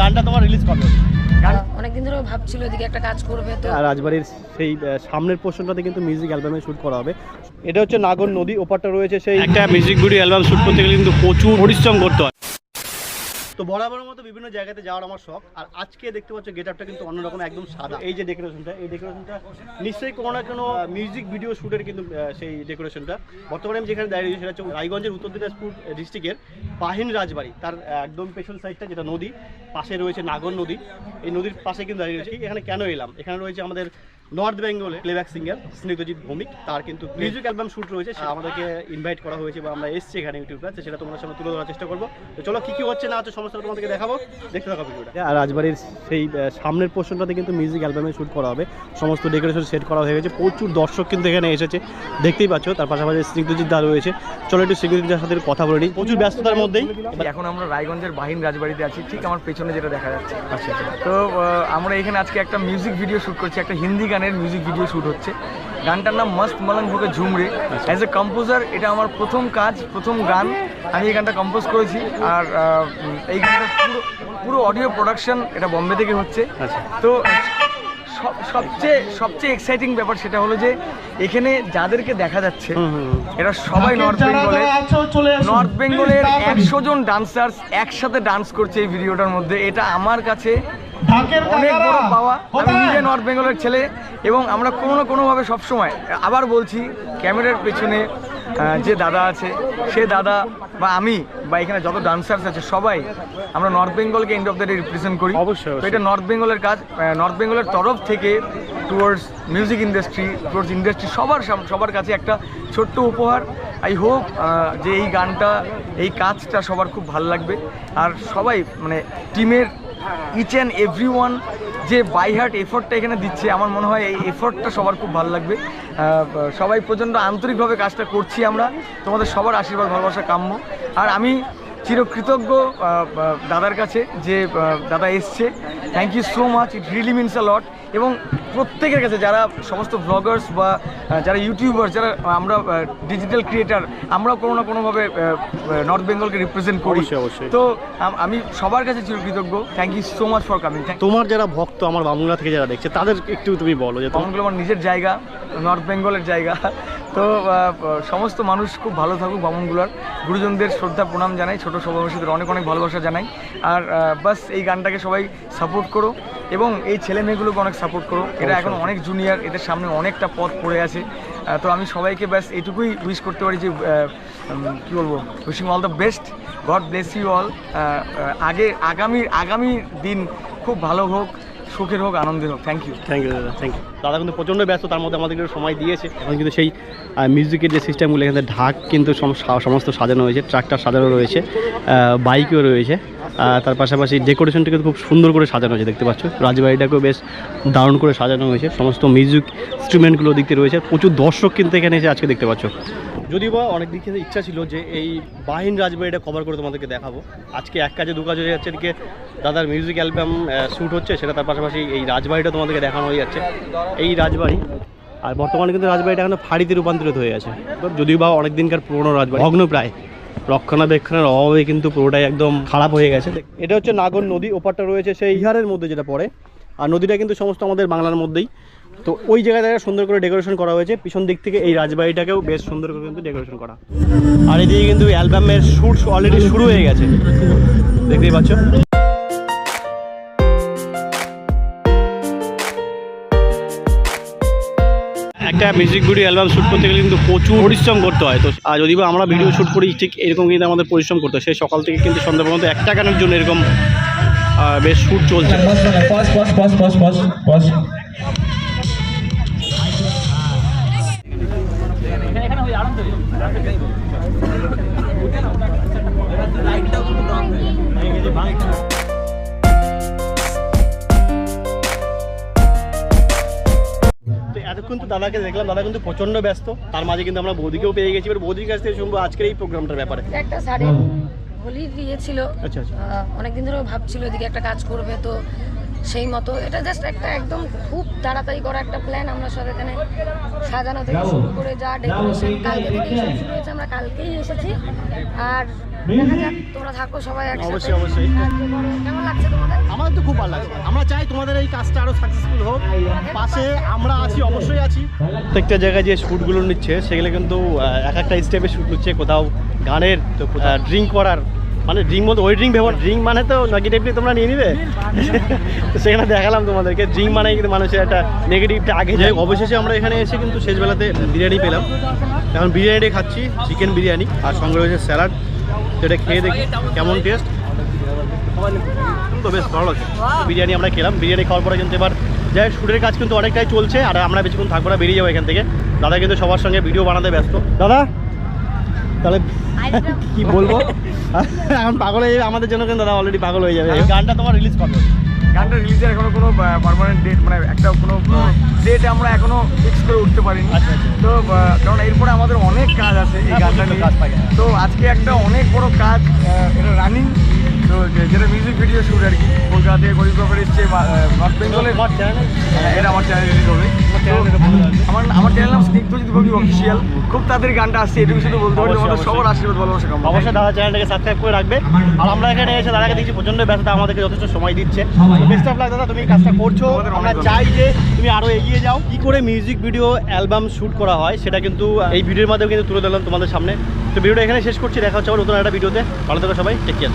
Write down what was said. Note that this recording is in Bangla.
গানটা তোমার রিলিজ কবে অনেকদিন ধরে ভাবছিল এদিকে একটা কাজ করবে তো। আর রাজবাড়ির সেই সামনের পোর্শনটাতে কিন্তু মিউজিক অ্যালবামে শুট করা হবে। এটা হচ্ছে নাগর নদী ওপারটা রয়েছে সেই একটা মিউজিক ভিডিও অ্যালবাম শুট করতে গেলে কিন্তু প্রচুর পরিশ্রম করতে হয়। তো বরাবরের মতো বিভিন্ন জায়গাতে যাওয়ার আমার শখ। আর আজকে দেখতে পাচ্ছ গেট আপটা কিন্তু অন্যরকম একদম সাদা। এই যে ডেকোরেশনটা এই ডেকোরেশনটা নিশ্চয়ই কোনো না কোনো মিউজিক ভিডিও শুটের কিন্তু সেই ডেকোরেশনটা বর্তমানে আমি যেখানে দাঁড়িয়ে সেটা হচ্ছে রায়গঞ্জের উত্তর দিনাজপুর ডিস্ট্রিক্টের পাহিন রাজবাড়ি। তার একদম পেছন সাইডটা যেটা নদী, পাশে রয়েছে নাগর নদী। এই নদীর পাশে কিন্তু দাঁড়িয়ে রয়েছে। এখানে কেন এলাম? এখানে রয়েছে আমাদের নর্থ বেঙ্গলে প্লেব্যাক সিঙ্গার স্নিগ্ধজিৎ ভৌমিক তার কিন্তু মিউজিক অ্যালবাম শুট রয়েছে আমাদেরকে ইনভাইট করা হয়েছে বা আমরা এসছি এখানে ইউটিউবে সেটা তোমাদের সামনে তুলে ধরার চেষ্টা করব। তো চলো কি কি হচ্ছে না হচ্ছে সমস্ত তোমাদেরকে দেখাবো দেখতে থাকো ভিডিওটা। আর রাজবাড়ির সেই সামনের পোর্শনটাতে কিন্তু মিউজিক অ্যালবামে শুট করা হবে। সমস্ত ডেকোরেশন সেট করা হয়ে গেছে প্রচুর দর্শক কিন্তু এখানে এসেছে দেখতেই পাচ্ছ তার পাশাপাশি স্নিগ্ধজিৎ দা রয়েছে। চলো একটু স্নিগ্ধজিৎ সাথে কথা বলে নিই প্রচুর ব্যস্ততার মধ্যেই। এখন আমরা রায়গঞ্জের বাহিন রাজবাড়িতে আছি ঠিক আমার পেছনে যেটা দেখা যাচ্ছে। আচ্ছা আচ্ছা। তো আমরা এখানে আজকে একটা মিউজিক ভিডিও শ্যুট করছি একটা হিন্দি গানের মিউজিক ভিডিও শ্যুট হচ্ছে। গানটার নাম মস্ত মলং ভোগে ঝুমরে অ্যাজ এ কম্পোজার এটা আমার প্রথম কাজ প্রথম গান। আমি এই গানটা কম্পোজ করেছি আর এই গানটা পুরো পুরো অডিও প্রোডাকশন এটা বম্বে থেকে হচ্ছে। আচ্ছা। তো সব সবচেয়ে সবচেয়ে এক্সাইটিং ব্যাপার সেটা হলো যে এখানে যাদেরকে দেখা যাচ্ছে। এরা সবাই নর্থ বেঙ্গলের নর্থ বেঙ্গলের একশো জন ডান্সার্স একসাথে ডান্স করছে এই ভিডিওটার মধ্যে। এটা আমার কাছে অনেক বড় পাওয়া আমি নিজে নর্থ বেঙ্গলের ছেলে এবং আমরা কোনো না কোনোভাবে সবসময় আবার বলছি ক্যামেরার পেছনে যে দাদা আছে সে দাদা বা আমি বা এখানে যত ডান্সার্স আছে সবাই আমরা north বেঙ্গলকে end of the day represent করি। অবশ্যই, তো এটা নর্থ বেঙ্গলের কাজ নর্থ বেঙ্গলের তরফ থেকে towards music industry towards industry সবার সাম- সবার কাছে একটা ছোট্ট উপহার। আই হোপ যে এই গানটা এই কাজটা সবার খুব ভালো লাগবে। আর সবাই মানে টিমের ইচ অ্যান্ড এভরি ওয়ান যে বাই হার্ট এফোর্টটা এখানে দিচ্ছে, আমার মনে হয় এই এফোর্টটা সবার খুব ভালো লাগবে। সবাই প্রচণ্ড আন্তরিকভাবে কাজটা করছি আমরা। তোমাদের সবার আশীর্বাদ, ভালোবাসা, কাম্য। আর আমি চিরকৃতজ্ঞ দাদার কাছে যে দাদা এসছে। Thank you so much it really means a lot এবং প্রত্যেকের কাছে যারা সমস্ত ব্লগার্স বা যারা ইউটিউবার যারা আমরা ডিজিটাল ক্রিয়েটার আমরাও কোনো না কোনোভাবে নর্থ বেঙ্গলকে রিপ্রেজেন্ট করি। তো আমি সবার কাছে চিরকৃতজ্ঞ। Thank you so much for coming তোমার যারা ভক্ত আমার বাংলা থেকে যারা দেখছে তাদের একটু তুমি বলো যে তোমার আমার নিজের জায়গা নর্থ বেঙ্গলের জায়গা। তো সমস্ত মানুষ খুব ভালো থাকুক বামনগুলার। গুরুজনদের শ্রদ্ধা প্রণাম জানাই ছোট সভাবাসীদের অনেক অনেক ভালোবাসা জানাই। আর বাস এই গানটাকে সবাই সাপোর্ট করো এবং এই ছেলে মেয়েগুলোকে অনেক সাপোর্ট করো। এরা এখন অনেক জুনিয়র এদের সামনে অনেকটা পথ পড়ে আছে। তো আমি সবাইকে ব্যাস এটুকুই উইশ করতে পারি যে কী বলব? Wishing all the best God bless you all আগে আগামী আগামী দিন খুব ভালো হোক। সুখের হোক আনন্দের হোক। থ্যাংক ইউ থ্যাংক ইউ দাদা থ্যাংক ইউ দাদা কিন্তু প্রচণ্ড ব্যস্ত তার মধ্যে আমাদেরকে সময় দিয়েছে। এখন কিন্তু সেই মিউজিকের যে সিস্টেমগুলো এখানে ঢাক কিন্তু সম- সা- সমস্ত সাজানো হয়েছে ট্রাকটার সাজানো রয়েছে বাইকও রয়েছে তার পাশাপাশি ডেকোরেশনটা কিন্তু খুব সুন্দর করে সাজানো হয়েছে দেখতে পাচ্ছ। রাজবাড়িটাকেও বেশ দারুণ করে সাজানো হয়েছে সমস্ত মিউজিক ইনস্ট্রুমেন্টগুলো দিকতে রয়েছে প্রচুর দর্শক কিন্তু এখানে এসে আজকে দেখতে পাচ্ছ। যদিও বা অনেক দিক থেকে ইচ্ছা ছিল যে এই বাহিন রাজবাড়িটা কভার করে তোমাদেরকে দেখাবো। আজকে এক কাজে দু কাজ হয়ে যাচ্ছে এদিকে দাদার মিউজিক অ্যালবাম শ্যুট হচ্ছে, সেটা তার পাশাপাশি এই রাজবাড়িটা তোমাদেরকে দেখানো হয়ে যাচ্ছে। এই রাজবাড়ি, আর বর্তমানে কিন্তু রাজবাড়িটা এখন ফাঁড়িতে রূপান্তরিত হয়ে আছে। যদিও বা অনেক দিনকার পুরনো রাজবাড়ি, ভগ্ন প্রায়, রক্ষণাবেক্ষণের অভাবে কিন্তু পুরোটাই একদম খারাপ হয়ে গেছে। এটা হচ্ছে নাগর নদী, ওপারটা রয়েছে সেই ইহারের মধ্যে যেটা পড়ে। আর নদীটা কিন্তু সমস্ত আমাদের বাংলার মধ্যেই। তো ওই জায়গায় সুন্দর করে ডেকোরেশন করা হয়েছে। পিছন দিক থেকে এই রাজবাড়িটাকেও বেশ সুন্দর করে কিন্তু ডেকোরেশন করা। আর এদিকে কিন্তু অ্যালবামের শ্যুট অলরেডি শুরু হয়ে গেছে। দেখতেই পাচ্ছ? একটা মিউজিক ভিডিও অ্যালবাম শ্যুট করতে গেলে কিন্তু প্রচুর পরিশ্রম করতে হয়। তো আর যদি আমরা ভিডিও শ্যুট করি, ঠিক এরকম কিন্তু আমাদের পরিশ্রম করতে হয়। সেই সকাল থেকে কিন্তু সন্ধ্যা পর্যন্ত একটা গানের জন্য এরকম বেশ শ্যুট চলছে। এতক্ষণ তো দাদাকে দেখলাম দাদা কিন্তু প্রচণ্ড ব্যস্ত। তার মাঝে কিন্তু আমরা বৌদিকেও পেয়ে গেছি। এবার বৌদির কাছ থেকে শুনব আজকের এই প্রোগ্রামটার ব্যাপারে। একটা শাড়ি হোলির ইয়ে ছিল। আচ্ছা আচ্ছা। অনেকদিন ধরে ভাবছিল এদিকে একটা কাজ করবে তো সেই মতো। এটা জাস্ট একটা একদম খুব তাড়াতাড়ি করা একটা প্ল্যান আমরা সব এখানে সাজানো থেকে শুরু করে যা ডেকোরেশন কালকে থেকেই সব শুরু হয়েছে আমরা কালকেই এসেছি। আর দেখা যাক তোমরা থাকো সবাই অবশ্যই। কেমন লাগছে তোমাদের? কিন্তু খুব ভালো লাগছে। আমরা চাই তোমাদের এই কাজটা আরও সাকসেসফুল হোক। পাশে আমরা আছি অবশ্যই আছি। প্রত্যেকটা জায়গায় যে শ্যুটগুলো নিচ্ছে সেগুলো কিন্তু এক একটা স্টেপে শ্যুট নিচ্ছে। কোথাও গানের তো ড্রিঙ্ক করার মানে ড্রিঙ্ক বলতে ওই ড্রিঙ্ক ভেবো ড্রিঙ্ক মানে তো নেগেটিভলি তোমরা নিয়ে নিবে? তো সেখানে দেখালাম তোমাদেরকে ড্রিঙ্ক মানে কিন্তু মানুষের একটা নেগেটিভটা আগে যায়। অবশেষে আমরা এখানে এসে কিন্তু শেষবেলাতে বিরিয়ানি পেলাম। এখন বিরিয়ানিটা খাচ্ছি চিকেন বিরিয়ানি আর সঙ্গে রয়েছে স্যালাড সেটা খেয়ে দেখি কেমন টেস্ট তো বেশ ভালো লাগছে। বিরিয়ানি আমরা খেলাম। বিরিয়ানি খাওয়ার পরে কিন্তু এবার যাই শুটের কাজ কিন্তু অনেকটাই চলছে আর আমরা বেশিক্ষণ থাকব না বেরিয়ে যাব এখান থেকে। দাদা কিন্তু সবার সঙ্গে ভিডিও বানাতে ব্যস্ত। দাদা? তাহলে কি বলব? এখন পাগল হয়ে যাবে আমাদের জন্য কিন্তু দাদা অলরেডি পাগল হয়ে যাবে। গানটা তোমার রিলিজ করবে গানটা রিলিজের এখনও কোনো পার্মানেন্ট ডেট মানে একটা কোনো ডেট আমরা এখনও ফিক্স করে উঠতে পারিনি। আচ্ছা, আচ্ছা। তো কারণ এরপরে আমাদের অনেক কাজ আছে এই হ্যাঁ, গানটা নিয়ে। কাজ থাকে। তো আজকে একটা অনেক বড় কাজ এটা রানিং তো যেটা মিউজিক ভিডিও শুট আর কি কলকাতা থেকে কোরিওগ্রাফার এসছে নর্থ বেঙ্গলের চ্যানেল এটা আমার চ্যানেল রিলিজ হবে। আমার আমার চ্যানেল নাম স্নিগ্ধজিৎ ভোগী অফিসিয়াল খুব তাড়াতাড়ি গানটা আসছে এটুকু শুধু বলতে পারি আমাদের সবার আশীর্বাদ ভালোবাসা কামনা অবশ্যই দাদা চ্যানেলটাকে সাবস্ক্রাইব করে রাখবে। আর আমরা এখানে এসে দাদাকে দেখছি প্রচণ্ড আমাদেরকে যথেষ্ট সময় দিচ্ছে। বেস্ট অফ লাক দাদা তুমি কাজটা করছ। আমরা চাই যে তুমি আরও এগিয়ে যাও। কি করে মিউজিক ভিডিও অ্যালবাম শুট করা হয় সেটা কিন্তু এই ভিডিওর মাধ্যমে কিন্তু তুলে ধরলাম তোমাদের সামনে। তো ভিডিওটা এখানে শেষ করছি দেখা হচ্ছে আবার নতুন একটা ভিডিওতে ভালো থেকো সবাই টেক কেয়ার